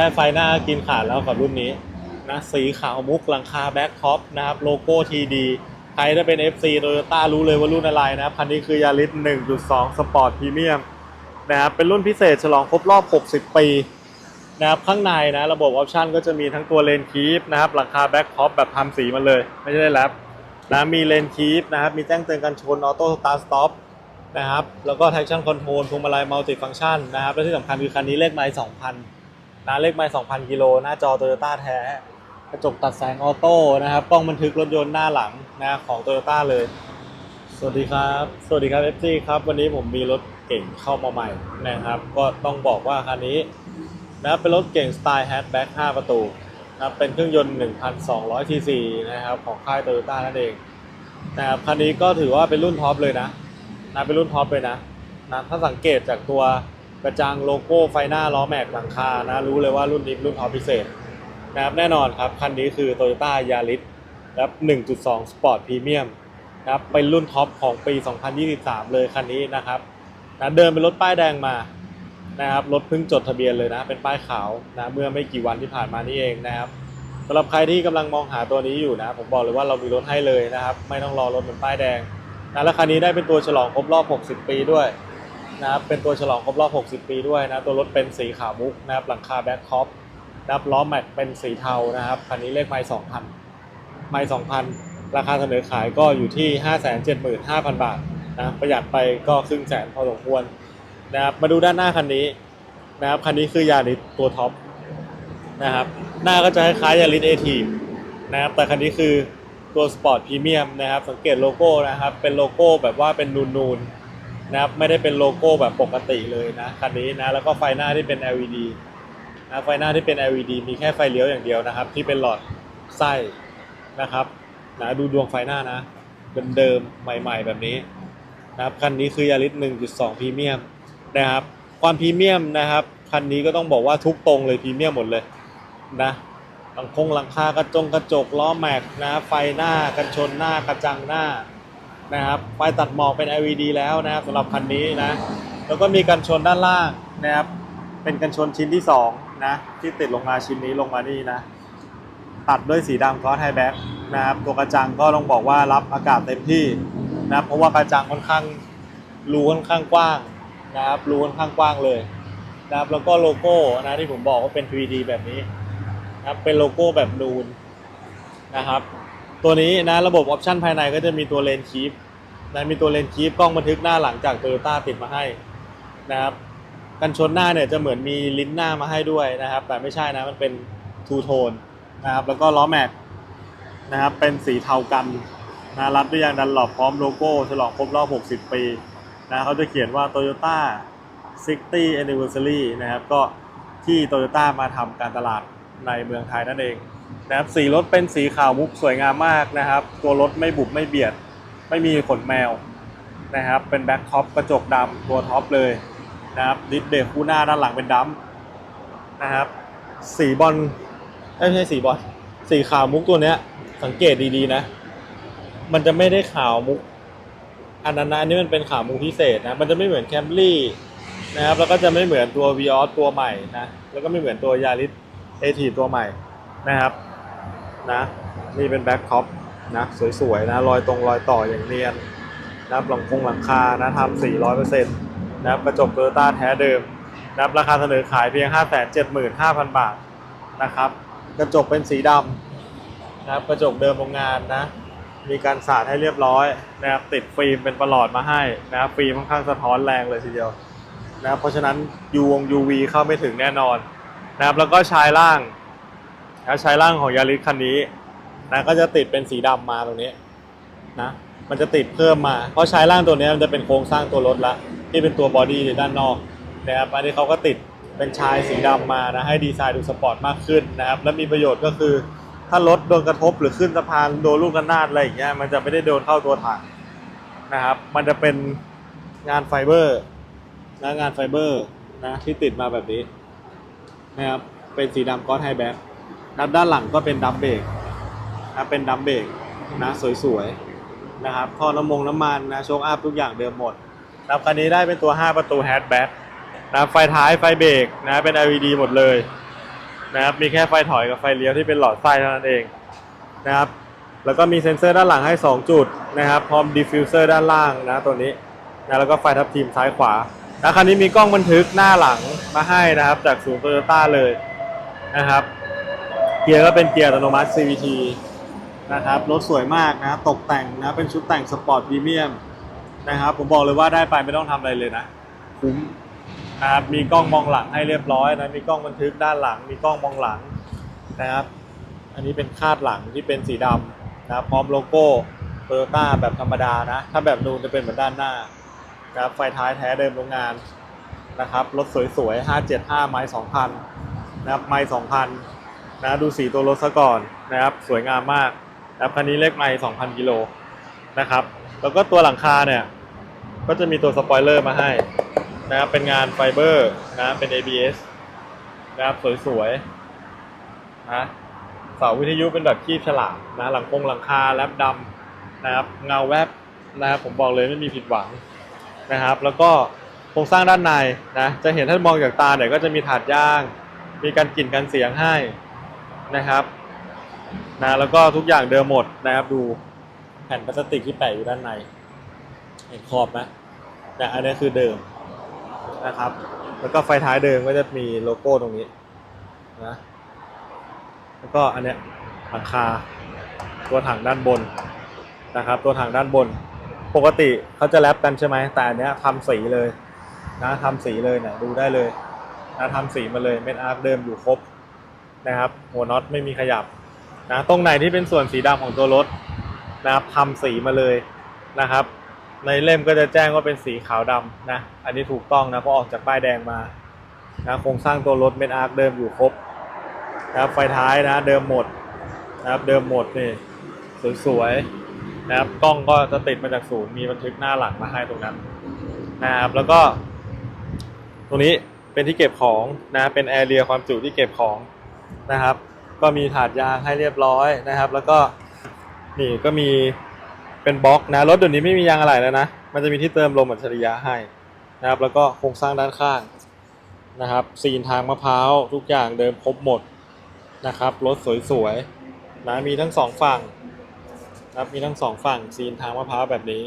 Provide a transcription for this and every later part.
ค่ไฟหน้ากินขาดแล้วกับรุ่นนี้นะสีขาวมุกหลังคาแบ็คท็อปนะครับโลโก้ TD ใครถ้าเป็น FC Toyota รู้เลยว่ารุ่นอะไรนะครับคันนี้คือยาริส1.2 Sport Premium นะครับเป็นรุ่นพิเศษฉลองครบรอบ 60 ปีนะครับข้างในนะระบบออปชันก็จะมีทั้งตัวเลนคีฟนะครับหลังคาแบ็คท็อปแบบทำสีมาเลย ไม่ใช่ได้แรปนะมีเลนคีฟนะครับมีแจ้งเตือนการชนออโต้สตาร์สต็อปนะครับแล้วก็ traction control พวงมาลัยมัลติฟัง c t ชันนะครับและที่สำคัญคือคันนี้เลขไมล์2,000 นะเลขไมล์2,000 กิโล หน้าจอ Toyota แท้ กระจกตัดแสงออโต้นะครับ กล้องบันทึกรถยนต์หน้าหลังนะของ Toyota เลย สวัสดีครับ สวัสดีครับ FC ครับ วันนี้ผมมีรถเก่งเข้ามาใหม่นะครับ ก็ต้องบอกว่าคันนี้นะเป็นรถเก่งสไตล์แฮชแบ็ก5ประตูนะครับเป็นเครื่องยนต์ 1,200 cc นะครับของค่าย Toyota นั่นเองนะครับคันนี้ก็ถือว่าเป็นรุ่นท็อปเลยนะนะเป็นรุ่นท็อปเลยนะนะถ้าสังเกตจากตัว กระจังโลโก้ไฟหน้าล้อแม็กหลังคานะรู้เลยว่ารุ่นนี้รุ่นท็อปพิเศษนะครับแน่นอนครับคันนี้คือ Toyota Yaris นะครับ1.2 Sport Premium นะครับเป็นรุ่นท็อปของปี 2023 เลยคันนี้นะครับนะเดินเป็นรถป้ายแดงมานะครับรถเพิ่งจดทะเบียนเลยนะเป็นป้ายขาวนะเมื่อไม่กี่วันที่ผ่านมานี่เองนะครับสำหรับใครที่กำลังมองหาตัวนี้อยู่นะ ผมบอกเลยว่าเรามีรถให้เลยนะครับ ไม่ต้องรอรถเหมือนป้ายแดงนะแล้วคันนี้ได้เป็นตัวฉลองครบรอบ 60 ปีด้วย นะครับเป็นตัวฉลองครบรอบ 60 ปีด้วยนะตัวรถเป็นสีขาวมุกนะครับหลังคาแบ็คท็อปนะครับล้อแม็กเป็นสีเทานะครับคันนี้เลขไมล์2,000 ไมล์2,000 ราคาเสนอขายก็อยู่ที่ 575,000 บาทนะประหยัดไปก็ครึ่งแสนพอสมควรนะครับมาดูด้านหน้าคันนี้นะครับคันนี้คือยาริสตัวท็อปนะครับหน้าก็จะคล้ายยาริสเอทีนะครับแต่คันนี้คือตัวสปอร์ตพรีเมียมนะครับสังเกตโลโก้นะครับเป็นโลโก้แบบว่าเป็นนูนๆ นะครับไม่ได้เป็นโลโก้แบบปกติเลยนะคันนี้นะแล้วก็ไฟหน้าที่เป็น LED นะไฟหน้าที่เป็น LED มีแค่ไฟเลี้ยวอย่างเดียวนะครับ ที่เป็นหลอดไส้นะครับนะดูดวงไฟหน้านะเดิมๆใหม่ ๆ แบบนี้นะครับคันนี้คือยาริส1.2พรีเมียมนะครับ ความพรีเมียมนะครับคันนี้ก็ต้องบอกว่าทุกตรงเลยพรีเมียมหมดเลยนะหลังคงหลังคากระจงกระจกล้อแม็กนะไฟหน้ากันชนหน้ากระจังหน้า นะครับไฟตัดหมอกเป็น LED แล้วนะครับสำหรับคันนี้นะแล้วก็มีกันชนด้านล่างนะครับเป็นกันชนชิ้นที่2นะที่ติดลงมาชิ้นนี้ลงมานี่นะตัดด้วยสีดำกอสไฮแบ็กนะครับตัวกระจังก็ต้องบอกว่ารับอากาศเต็มที่นะเพราะว่ากระจังค่อนข้างรูค่อนข้างกว้างนะครับรูค่อนข้างกว้างเลยนะครับแล้วก็โลโก้นะที่ผมบอกว่าเป็น 3D แบบนี้นะครับเป็นโลโก้แบบนูนนะครับ ตัวนี้นะระบบออปชันภายในก็จะมีตัวเลนคีฟนะมีตัวเลนคีฟกล้องบันทึกหน้าหลังจากโตโยต้าติดมาให้นะครับกันชนหน้าเนี่ยจะเหมือนมีลิ้นหน้ามาให้ด้วยนะครับ แต่ไม่ใช่นะมันเป็นทูโทนนะครับแล้วก็ล้อแม็กนะครับเป็นสีเทากันนะรัดด้วยยางดันหลอบพร้อมโลโก้ฉลองครบรอบ 60 ปีนะเขาจะเขียนว่า Toyota 60 Anniversary นะครับก็ที่ Toyota มาทำการตลาดในเมืองไทยนั่นเอง นะครับสีรถเป็นสีขาวมุกสวยงามมากนะครับ ตัวรถไม่บุบไม่เบียด ไม่มีขนแมวนะครับ เป็นแบ็คท็อปกระจกดำตัวท็อปเลยนะครับดิสเบรกคู่หน้าด้านหลังเป็นดัมป์นะครับ สีบอลไม่ใช่สีบอลสีขาวมุกตัวเนี้ย สังเกตดีๆนะ มันจะไม่ได้ขาวมุก อันนั้นนะอันนี้มันเป็นขาวมุกพิเศษนะ มันจะไม่เหมือนแคมรี่นะครับ แล้วก็จะไม่เหมือนตัว v ีออสตัวใหม่นะ แล้วก็ไม่เหมือนตัวยาริสเอทีตัวใหม่ นะครับนะนี่เป็นแบ็คท็อปนะสวยๆนะรอยตรงรอยต่ออย่างเนียนนะครับหลังคงหลังคานะทำสี่ร้อยเปอร์เซ็นต์นะครับกระจกโตโยต้าแท้เดิมนะครับราคาเสนอขายเพียง 575,000 บาทนะครับกระจกเป็นสีดำนะครับกระจกเดิมโรงงานนะมีการสาดให้เรียบร้อยนะครับติดฟิล์มเป็นประหลอดมาให้นะครับฟิล์มค่อนข้างสะท้อนแรงเลยทีเดียวนะครับเพราะฉะนั้นยูวง UV เข้าไม่ถึงแน่นอนนะครับแล้วก็ชายล่าง นะชายล่างของยาริสคันนี้นะก็จะติดเป็นสีดำมาตรงนี้นะมันจะติดเพิ่มมา เพราะใชายล่างตัวนี้มันจะเป็นโครงสร้างตัวรถละที่เป็นตัวบอดี้ในด้านนอกนะครับอันนี้เขาก็ติดเป็นชายสีดำมานะให้ดีไซน์ดูสปอร์ตมากขึ้นนะครับและมีประโยชน์ก็คือ ถ้ารถโดนกระทบหรือขึ้นสะพานโดนลูกระนาดอะไรอย่างเงี้ยมันจะไม่ได้โดนเข้าตัวถังนะครับ มันจะเป็นงานไฟเบอร์นะงานไฟเบอร์นะที่ติดมาแบบนี้นะครับเป็นสีดำก้อนไฮแบ็ค นับด้านหลังก็เป็นดัมเบรกนะเป็นดัมเบรกนะสวยๆนะครับท่อน้ำมงน้ำมันนะโชคอัพทุกอย่างเดิมหมดนะครับคันนี้ได้เป็นตัว 5 ประตูแฮชแบ็กนะไฟท้ายไฟเบรกนะเป็น LED หมดเลยนะครับมีแค่ไฟถอยกับไฟเลี้ยวที่เป็นหลอดไฟเท่านั้นเองนะครับแล้วก็มีเซ็นเซอร์ด้านหลังให้ 2 จุดนะครับพร้อมดิฟฟิวเซอร์ด้านล่างนะตัวนี้นะแล้วก็ไฟทับทีมซ้ายขวาแล้วคันนี้มีกล้องบันทึกหน้าหลังมาให้นะครับ จากศูนย์โตโยต้าเลยนะครับ เกียร์ก็เป็นเกียร์อัตโนมัติ CVT นะครับรถสวยมากนะตกแต่งนะเป็นชุดแต่งสปอร์ตพรีเมียมนะครับผมบอกเลยว่าได้ไปไม่ต้องทำอะไรเลยนะคุ้มนะครับมีกล้องมองหลังให้เรียบร้อยนะมีกล้องบันทึกด้านหลัง มีกล้องมองหลังนะครับ อันนี้เป็นคาดหลังที่เป็นสีดำนะพร้อมโลโก้โตโยต้าแบบธรรมดานะ ถ้าแบบนูนจะเป็นเหมือนด้านหน้านะครับไฟท้ายแท้เดิมโรงงานนะครับรถสวยๆ 575 ไม้2,000 นะครับไม้2,000 นะดูสีตัวรถซะก่อนนะครับ สวยงามมากนะครับคันนี้เลขไม้2,000กิโลนะครับ แล้วก็ตัวหลังคาเนี่ย ก็จะมีตัวสปอยเลอร์มาให้นะครับเป็นงานไฟเบอร์นะเป็น ABS นะครับสวยๆนะเสาวิทยุเป็นแบบคีบฉลากนะหลังคงหลังคาแลบดำนะครับเงาแวบนะครับผมบอกเลยไม่มีผิดหวังนะครับ แล้วก็โครงสร้างด้านในนะจะเห็นถ้ามองจากตาเนี่ยก็จะมีถาดย่าง มีการกลิ่นกันเสียงให้ นะครับนะแล้วก็ทุกอย่างเดิมหมดนะครับ ดูแผ่นพลาสติกที่แปะอยู่ด้านใน เห็นขอบไหมเนี่อันนี้คือเดิมนะครับ แล้วก็ไฟท้ายเดิมก็จะมีโลโก้ตรงนี้นะแล้วก็อันเนี้ยหลังคาตัวถังด้านบนนะครับ ตัวถังด้านบน ปกติเขาจะแรปกันใช่ไหมแต่อันเนี้ยทำสีเลยนะทำสีเลยเนี่ยดูได้เลยนะทำสีมาเลยเม็ดอาร์คเดิมอยู่ครบ นะครับ หัวน็อตไม่มีขยับนะตรงไหนที่เป็นส่วนสีดำของตัวรถนะครับทำสีมาเลยนะครับ ในเล่มก็จะแจ้งว่าเป็นสีขาวดำนะอันนี้ถูกต้องนะเพราะออกจากป้ายแดงมานะโครงสร้างตัวรถเม็ดอาร์คเดิมอยู่ครบนะครับไฟท้ายนะเดิมหมดนะครับเดิมหมดนี่สวยๆนะครับกล้องก็จะติดมาจากศูนย์มีบันทึกหน้าหลังมาให้ตรงนั้นนะครับแล้วก็ ตรงนี้เป็นที่เก็บของนะเป็นแอเรียความจุที่เก็บของ นะครับ ก็มีถาดยางให้เรียบร้อยนะครับ แล้วก็นี่ก็มีเป็นบล็อกนะรถเดี๋ยวนี้ไม่มียางอะไรแล้วนะมันจะมีที่เติมลมอัจฉริยะให้นะครับ แล้วก็โครงสร้างด้านข้างนะครับซีนทางมะพร้าวทุกอย่างเดิมครบหมดนะครับรถสวยๆนะมีทั้งสองฝั่งนะครับมีทั้งสองฝั่งซีนทางมะพร้าวแบบนี้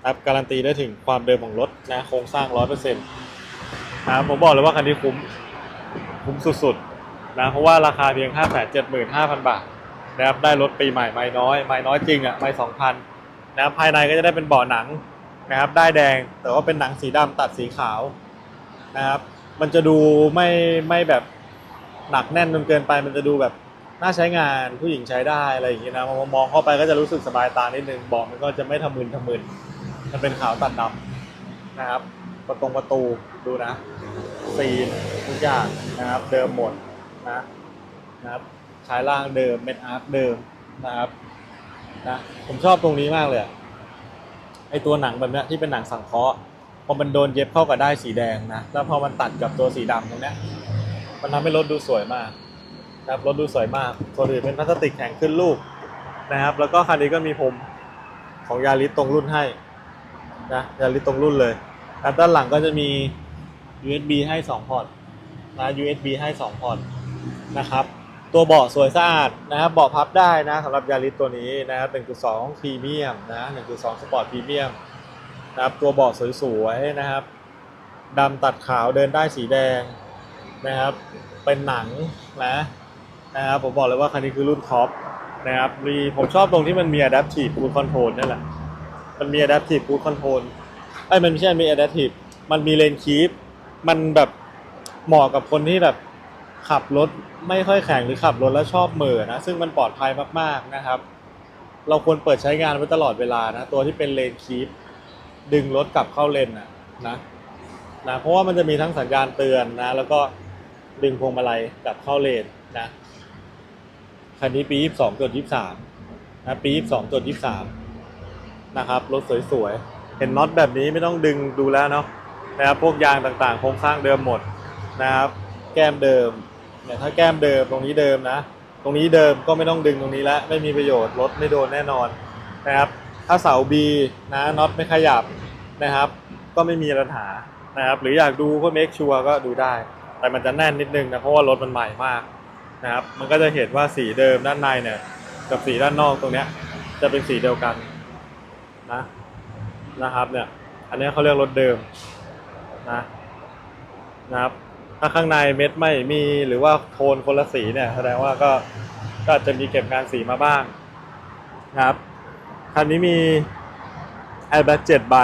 นะครับการันตีได้ถึงความเดิมของรถนะโครงสร้างร้อยเปอร์เซ็นต์นะครับผมบอกเลยว่าคันนี้คุ้มคุ้มสุดๆ นะเพราะว่าราคาเพียง 5 7 5 0 0 0 บาทนะครับได้รถปีใหม่ไม่น้อยไม่น้อยจริงอะไม่สองพันนะครับภายในก็จะได้เป็นเบาะหนังนะครับได้แดงแต่ว่าเป็นหนังสีดำตัดสีขาวนะครับมันจะดูไม่ไม่แบบหนักแน่นจนเกินไป มันจะดูแบบน่าใช้งานผู้หญิงใช้ได้อะไรอย่างเงี้ยนะมองเข้าไปก็จะรู้สึกสบายตานิดนึงเบาะมันก็จะไม่ทะมึนทะมึนมันเป็นขาวตัดดำนะครับประตงประตูดูนะซีนทุกอย่างนะครับเดิมหมด นะนะครับชายล่างเดิมเป็นอาร์คเดิมนะครับนะผมชอบตรงนี้มากเลยไอตัวหนังแบบนี้ที่เป็นหนังสังเคราะห์พอมันโดนเย็บเข้ากับได้สีแดงนะแล้วพอมันตัดกับตัวสีดำตรงนี้มันทำให้รถดูสวยมากนะครับรถดูสวยมากส่วนอื่นเป็นพลาสติกแข็งขึ้นลูกนะครับ แล้วก็คันนี้ก็มีผมของยาริสตรงรุ่นให้นะยาริสตรงรุ่นเลยแล้วด้านหลังก็จะมี USB ให้ 2 พอร์ตนะ USB ให้ 2 พอร์ต นะครับ ตัวเบาะสวยสะอาดนะครับเบาะพับได้นะสำหรับยาริสตัวนี้นะครับ1.2พรีเมียมนะ1.2สปอร์ตพรีเมียมนะครับตัวเบาะสวยๆนะครับดำตัดขาวเดินได้สีแดงนะครับ เป็นหนังนะนะครับผมบอกเลยว่าคันนี้คือรุ่นท็อปนะครับมีผมชอบตรงที่มันมี adaptive cruise control นี่แหละมันมี adaptive cruise control ไอ้มันไม่ใช่มี adaptive มันมีเลนคีปมันแบบเหมาะกับคนที่แบบ ขับรถไม่ค่อยแข็งหรือขับรถแล้วชอบเหม่อนะซึ่งมันปลอดภัยมากๆนะครับ เราควรเปิดใช้งานไว้ตลอดเวลานะตัวที่เป็นเลนคีปดึงรถกลับเข้าเลนนะนะนะเพราะว่ามันจะมีทั้งสัญญาณเตือนนะ แล้วก็ดึงพวงมาลัยกลับเข้าเลนนะคันนี้ปี 22จด23นะปี 22จด23นะครับรถสวยๆ เห็นน็อตแบบนี้ไม่ต้องดึงดูแล้วเนาะนะครับพวกยางต่างๆ โครงสร้างเดิมหมดนะครับ แก้มเดิม เนี่ยถ้าแก้มเดิมตรงนี้เดิมนะ ตรงนี้เดิมก็ไม่ต้องดึงตรงนี้แล้วไม่มีประโยชน์รถไม่โดนแน่นอนนะครับถ้าเสา B นะน็อตไม่ขยับนะครับ ก็ไม่มีปัญหานะครับหรืออยากดูเพื่อ make sure ก็ดูได้ แต่มันจะแน่นนิดนึงนะเพราะว่ารถมันใหม่มากนะครับมันก็จะเห็นว่าสีเดิมด้านในเนี่ยกับสีด้านนอกตรงเนี้ยจะเป็นสีเดียวกันนะนะครับเนี่ยอันนี้เขาเรียกรถเดิมนะนะครับ ถ้าข้างในเม็ดไม่มีหรือว่าโทนคนละสีเนี่ย แสดงว่าก็ก็อาจจะมีเก็บงานสีมาบ้างนะครับคันนี้มี airbag 7ใบ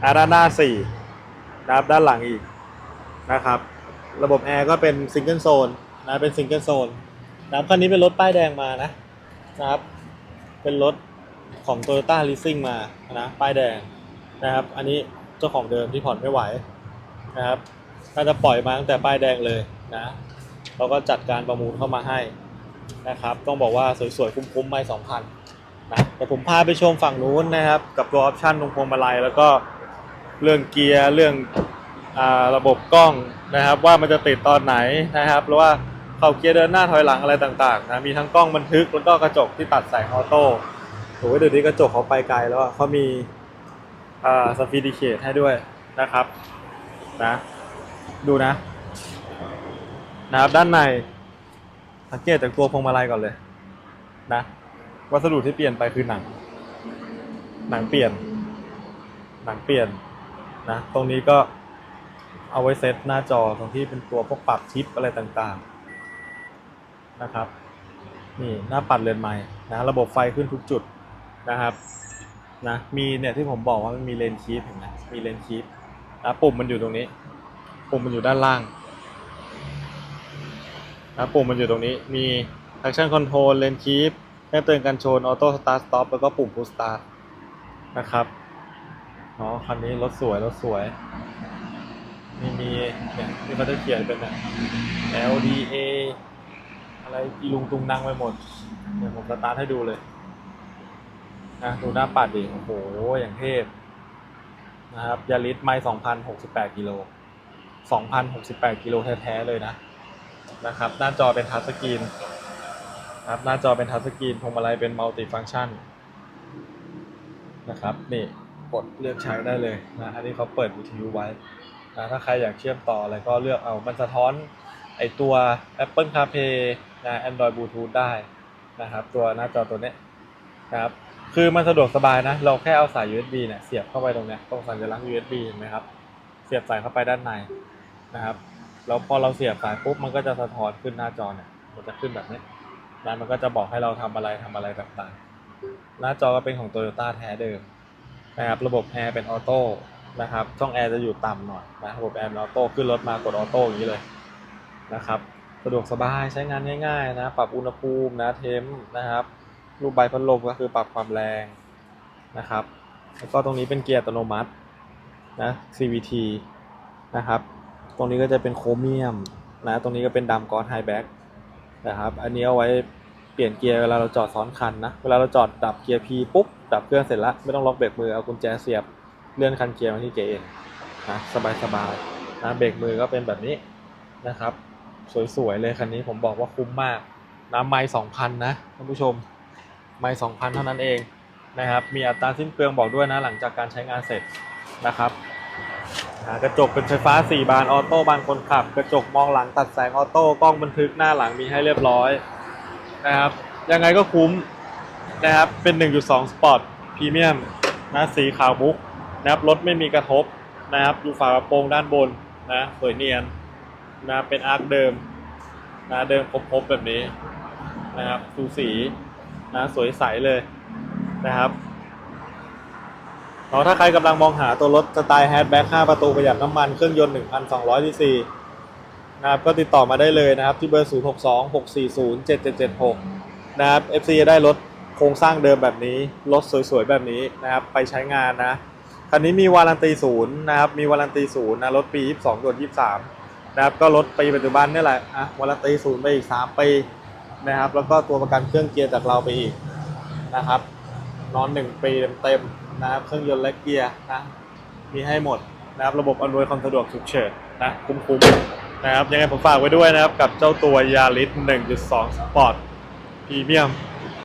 นะด้านหน้า4นะครับด้านหลังอีกนะครับ ระบบแอร์ก็เป็นซิงเกิลโซนนะเป็นซิงเกิลโซนนะครับคันนี้เป็นรถป้ายแดงมานะนะครับ เป็นรถของ Toyota Leasing มานะป้ายแดงนะครับ อันนี้เจ้าของเดิมที่ผ่อนไม่ไหวนะครับ น่าจะปล่อยมาตั้งแต่ป้ายแดงเลยนะเราก็จัดการประมูลเข้ามาให้นะครับ ต้องบอกว่าสวยๆ คุ้มๆ ไม่สองพันนะแต่ผมพาไปชมฝั่งนู้นนะครับ กับตัวออปชั่นตรงพวงมาลัยแล้วก็เรื่องเกียร์เรื่องอระบบกล้องนะครับ ว่ามันจะติดตอนไหนนะครับหรือว่าเข้าเกียร์เดินหน้าถอยหลังอะไรต่างๆนะมีทั้งกล้องบันทึกแล้วก็กระจกที่ตัดแสงออโต้โอ้ยเดี๋ยวนี้กระจกเขาไปไกลแล้วเขามีสปีดิเคทให้ด้วยนะครับนะ ดูนะ นะครับด้านในสังเกตจากตัวพวงมาลัยก่อนเลย นะ วัสดุที่เปลี่ยนไปคือหนัง หนังเปลี่ยน หนังเปลี่ยนนะ ตรงนี้ก็เอาไว้เซตหน้าจอตรงที่เป็นตัวพวกปรับชิปอะไรต่างๆนะครับ นี่หน้าปัดเรือนไม้นะระบบไฟขึ้นทุกจุดนะครับนะมีเนี่ยที่ผมบอกว่ามันมีเลนคีฟเห็นไหมมีเลนคีฟนะปุ่มมันอยู่ตรงนี้ ปุ่มมันอยู่ด้านล่างนะปุ่มมันอยู่ตรงนี้มี traction control lane keep แจ้งเตือนการชน auto start stop แล้วก็ปุ่ม push start นะครับอ๋อคันนี้รถสวยรถสวยมีมีเนี่ยที่เขาจะเขียนเป็นเนี่ย LDA อะไรลุงตุงนั่งไปหมดเดี๋ยวผมสตาร์ทให้ดูเลยนะดูหน้าปัดดิโอ้โหอย่างเทพนะครับยาริสไม่2,068กิโล 2,068 กิโลแท้ๆเลยนะนะครับ หน้าจอเป็นทัชสกรีนครับหน้าจอเป็นทัชสกรีนพวงมาลัยเป็นมัลติฟัง c t ชันนะครับนี่กดเลือกใช้ได้เลยนะอันนี้เขาเปิดวิทยุไว้นะถ้าใครอยากเชื่อมต่ออะไรก็เลือกเอามันสะท้อนไอตัว Apple CarPlay นะ Android Bluetooth ได้นะครับ ตัวหน้าจอตัวเนี้ยนะครับคือมันสะดวกสบายนะ เราแค่เอาสาย USB เนี่ยเสียบเข้าไปตรงเนี้ยตรงสัญลักษณ์ USB เห็นไหมครับ เสียบสายเข้าไปด้านใน นะครับแล้วพอเราเสียบสายปุ๊บมันก็จะสะท้อนขึ้นหน้าจอเนี่ยมันจะขึ้นแบบนี้แล้วมันก็จะบอกให้เราทำอะไรทำอะไรต่างๆ หน้าจอก็เป็นของ Toyota แท้เดิมนะครับระบบแอร์เป็นออโต้นะครับช่องแอร์จะอยู่ต่ำหน่อยนะระบบแอร์เป็นออโต้ขึ้นรถมากดออโต้อย่างนี้เลยนะครับสะดวกสบายใช้งานง่ายๆนะปรับอุณหภูมินะเทมนะครับรูปใบพัดลมก็คือปรับความแรงนะครับแล้วก็ตรงนี้เป็นเกียร์อัตโนมัตินะ CVT นะครับ ตรงนี้ก็จะเป็นโครเมียมนะ ตรงนี้ก็เป็นดำกอสไฮแบ็กนะครับ อันนี้เอาไว้เปลี่ยนเกียร์เวลาเราจอดซ้อนคันนะ เวลาเราจอดดับเกียร์ P ปุ๊บ ดับเครื่องเสร็จแล้วไม่ต้องล็อกเบรกมือ เอากุญแจเสียบเลื่อนคันเกียร์มาที่เกียร์เองนะสบายๆนะเบรกมือก็เป็นแบบนี้นะครับ สวยๆเลยคันนี้ผมบอกว่าคุ้มมากน้ำไม้สองพันนะท่านผู้ชมไม้สองพันเท่านั้นเองนะครับ มีอัตราสิ้นเปลืองบอกด้วยนะ หลังจากการใช้งานเสร็จนะครับ กระจกเป็นไฟฟ้า 4 บานออโต้บานคนขับ กระจกมองหลังตัดแสงออโต้กล้องบันทึกหน้าหลังมีให้เรียบร้อยนะครับ ยังไงก็คุ้มนะครับ เป็น 1.2 Sport Premium นะสีขาวมุกนะครับรถไม่มีกระทบนะครับอยู่ฝากระโปรงด้านบนนะสวยเนียนนะเป็นอาร์คเดิมนะเดิมครบๆแบบนี้นะครับสูสีนะสวยใสเลยนะครับ เราถ้าใครกำลังมองหาตัวรถสไตล์แฮชแบ็ก5ประตูประหยัดน้ำมันเครื่องยนต์ 1,200ซีซีนะครับก็ติดต่อมาได้เลยนะครับ ที่เบอร์ 0626407776 นะครับ FC จะได้รถโครงสร้างเดิมแบบนี้ รถสวยๆ แบบนี้นะครับ ไปใช้งานนะ คันนี้มีวารันตีศูนย์นะครับ มีวารันตีศูนย์นะ รถปี 22ส่วน23 นะครับ ก็รถปีปัจจุบันนี่แหละอะวารันตีศูนย์ไปอีก 3 ปีนะครับ แล้วก็ตัวประกันเครื่องเกียร์จากเราไปอีกนะครับ นอน 1 ปีเต็มๆ นะครับเครื่องยนต์และเกียร์นะมีให้หมดนะครับระบบอำนวยความสะดวกฉุกเฉินนะคุ้มๆนะครับยังไงผมฝากไว้ด้วยนะครับกับเจ้าตัวยาริส1.2 Sport พรีเมียม